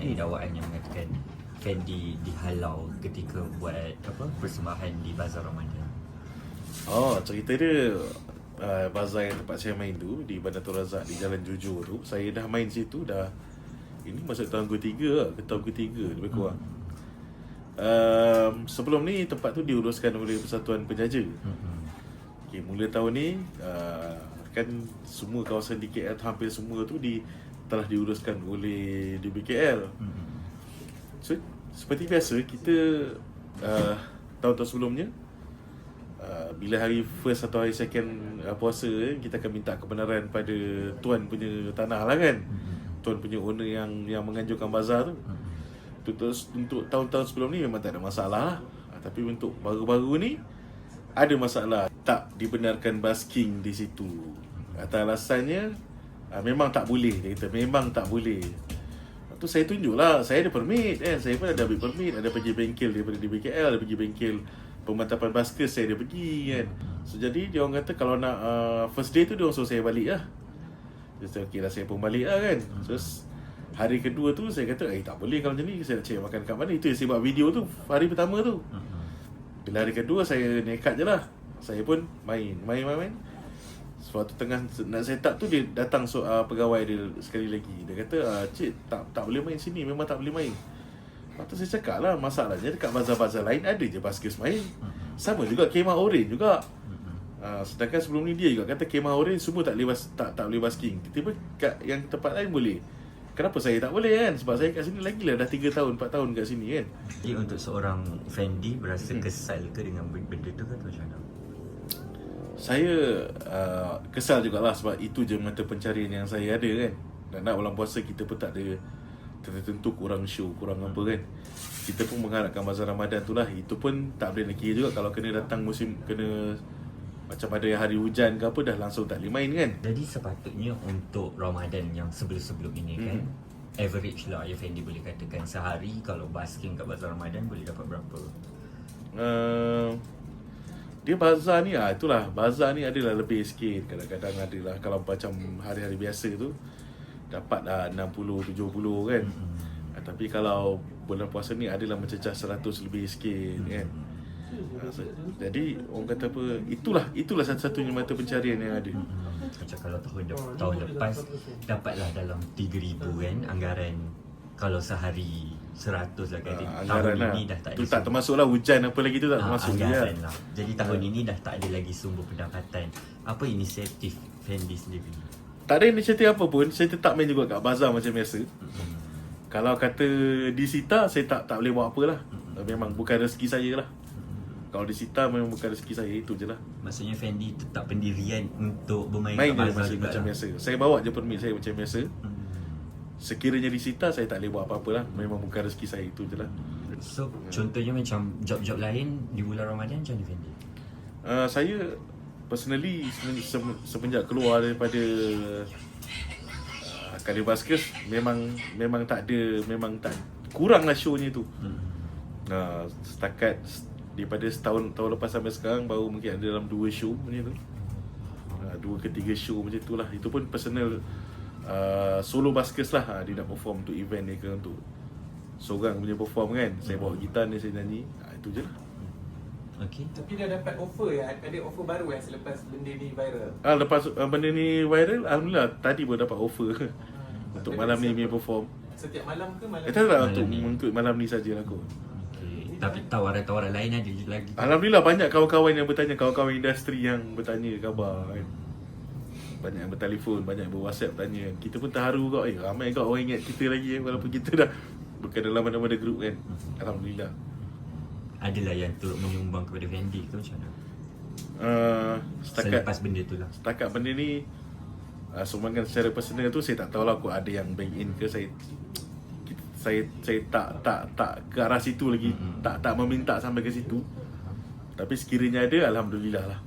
Ada dakwaan yang mengatakan Fendi dihalau ketika buat apa persembahan di Bazar Ramadan. Oh, cerita dia uh, bazar yang tempat saya main tu di Bandar Tun Razak di Jalan Jujur tu. Saya dah main situ dah ini masuk tahun ketiga lah, ke tahun ketiga lebih kurang. Um, sebelum ni tempat tu diuruskan oleh Persatuan Penjaja. Hmm. Okay, mula tahun ni uh, kan semua kawasan di KL hampir semua tu di telah diuruskan oleh DBKL. Hmm. So, seperti biasa kita uh, tahun-tahun sebelumnya uh, bila hari first atau hari second uh, puasa eh, kita akan minta kebenaran pada tuan punya tanah lah kan. Tuan punya owner yang yang menganjurkan bazar tu. Untuk, untuk tahun-tahun sebelum ni memang tak ada masalah. Uh, tapi untuk baru-baru ni ada masalah tak dibenarkan basking di situ. Atas alasannya uh, memang tak boleh dia kata. Memang tak boleh. Lepas tu saya tunjuk lah Saya ada permit kan Saya pun ada ambil permit. Ada pergi bengkel daripada di BKL Ada pergi bengkel Pemantapan baskers Saya ada pergi kan. So jadi dia orang kata Kalau nak uh, First day tu Dia orang suruh saya balik lah. Dia kata okay lah Saya pun balik lah kan. Terus Hari kedua tu Saya kata Eh tak boleh kalau macam ni. Saya nak cari makan kat mana. Itu yang saya buat video tu Hari pertama tu. Bila hari kedua Saya nekat je lah. Saya pun main Main main main Suatu tengah nak set up tu dia datang so, uh, pegawai dia sekali lagi. Dia kata, uh, "Cik, tak tak boleh main sini, memang tak boleh main." Lepas tu saya cakap lah, masalahnya dekat bazar-bazar lain ada je baskets main. Sama juga kemah orange juga. Uh, sedangkan sebelum ni dia juga kata kemah orange semua tak boleh bas, tak tak boleh basking. Tiba-tiba kat yang tempat lain boleh. Kenapa saya tak boleh kan? Sebab saya kat sini lagi lah dah 3 tahun, 4 tahun kat sini kan. Jadi untuk seorang Fendi berasa kesal ke dengan benda tu ke atau macam mana? Saya uh, kesal jugalah sebab itu je mata pencarian yang saya ada kan. Dan nak bulan puasa kita pun tak ada tertentu kurang show, kurang apa kan. Kita pun mengharapkan bazar Ramadan tu lah. Itu pun tak boleh nak kira juga kalau kena datang musim, kena macam ada hari hujan ke apa dah langsung tak boleh main kan. Jadi sepatutnya untuk Ramadan yang sebelum-sebelum ini kan Mhm. average lah ya Fendi boleh katakan sehari kalau basking kat Bazar Ramadan boleh dapat berapa? Uh, dia bazar ni ah itulah. Bazar ni adalah lebih sikit. Kadang-kadang adalah kalau macam hari-hari biasa tu dapat lah 60 70 kan. Mm-hmm. tapi kalau bulan puasa ni adalah mencecah 100 lebih sikit kan. Ah, jadi orang kata apa itulah itulah satu-satunya mata pencarian yang ada. Macam kalau tahun de- tahun lepas dapatlah dalam 3000 kan anggaran kalau sehari 100 lah kan. Ah, tahun lah ini dah tak ada tu tak termasuk lah hujan apa lagi tu tak Ah, termasuk dia anggaran lah. Jadi tahun ini dah tak ada lagi sumber pendapatan. Apa inisiatif Fendi sendiri? tak ada inisiatif apa pun saya tetap main juga kat bazar macam biasa Kalau kata disita saya tak tak boleh buat apa lah. Memang bukan rezeki saya lah. Kalau disita memang bukan rezeki saya itu je lah. Maksudnya Fendi tetap pendirian untuk bermain Main kat bazar macam, juga macam lah. biasa. Saya bawa je permit saya macam biasa. Hmm. Sekiranya disita saya tak boleh buat apa-apa lah. Memang bukan rezeki saya itu je lah. So contohnya macam job-job lain di bulan Ramadan macam mana Fendi? Uh, saya personally semen- sem- semenjak keluar daripada uh, Baskers memang memang tak ada memang tak kurang lah show-nya tu. Hmm. Nah, setakat daripada setahun tahun lepas sampai sekarang baru mungkin ada dalam dua show macam tu. Uh, dua ke tiga show macam tu lah. Itu pun personal uh, solo baskers lah. Uh, dia nak perform untuk event ni ke untuk seorang punya perform kan. Saya bawa gitar ni saya nyanyi. Uh, itu je lah. Okay. Tapi dah dapat offer ya? Ada offer baru ya selepas benda ni viral? Ah, lepas uh, benda ni viral, Alhamdulillah tadi pun dapat offer untuk malam ni punya perform. Setiap malam ke malam? Eh, tak tak Malam untuk ni. untuk malam ni saja lah kot. okay. Tapi tawaran-tawaran lain ada lagi. Alhamdulillah banyak kawan-kawan yang bertanya, kawan-kawan industri yang bertanya khabar kan. Banyak yang bertelefon, banyak yang ber-WhatsApp tanya. Kita pun terharu kau. Eh, ramai kau orang ingat kita lagi eh, walaupun kita dah bukan dalam mana-mana grup kan. Alhamdulillah. Adalah yang turut menyumbang kepada Fendi ke macam mana? Uh, setakat Selepas benda tu lah. setakat benda ni uh, sumbangan secara personal tu saya tak tahulah aku ada yang bank in ke saya saya saya tak tak tak ke arah situ lagi Mm-mm. tak tak meminta sampai ke situ tapi sekiranya ada alhamdulillah lah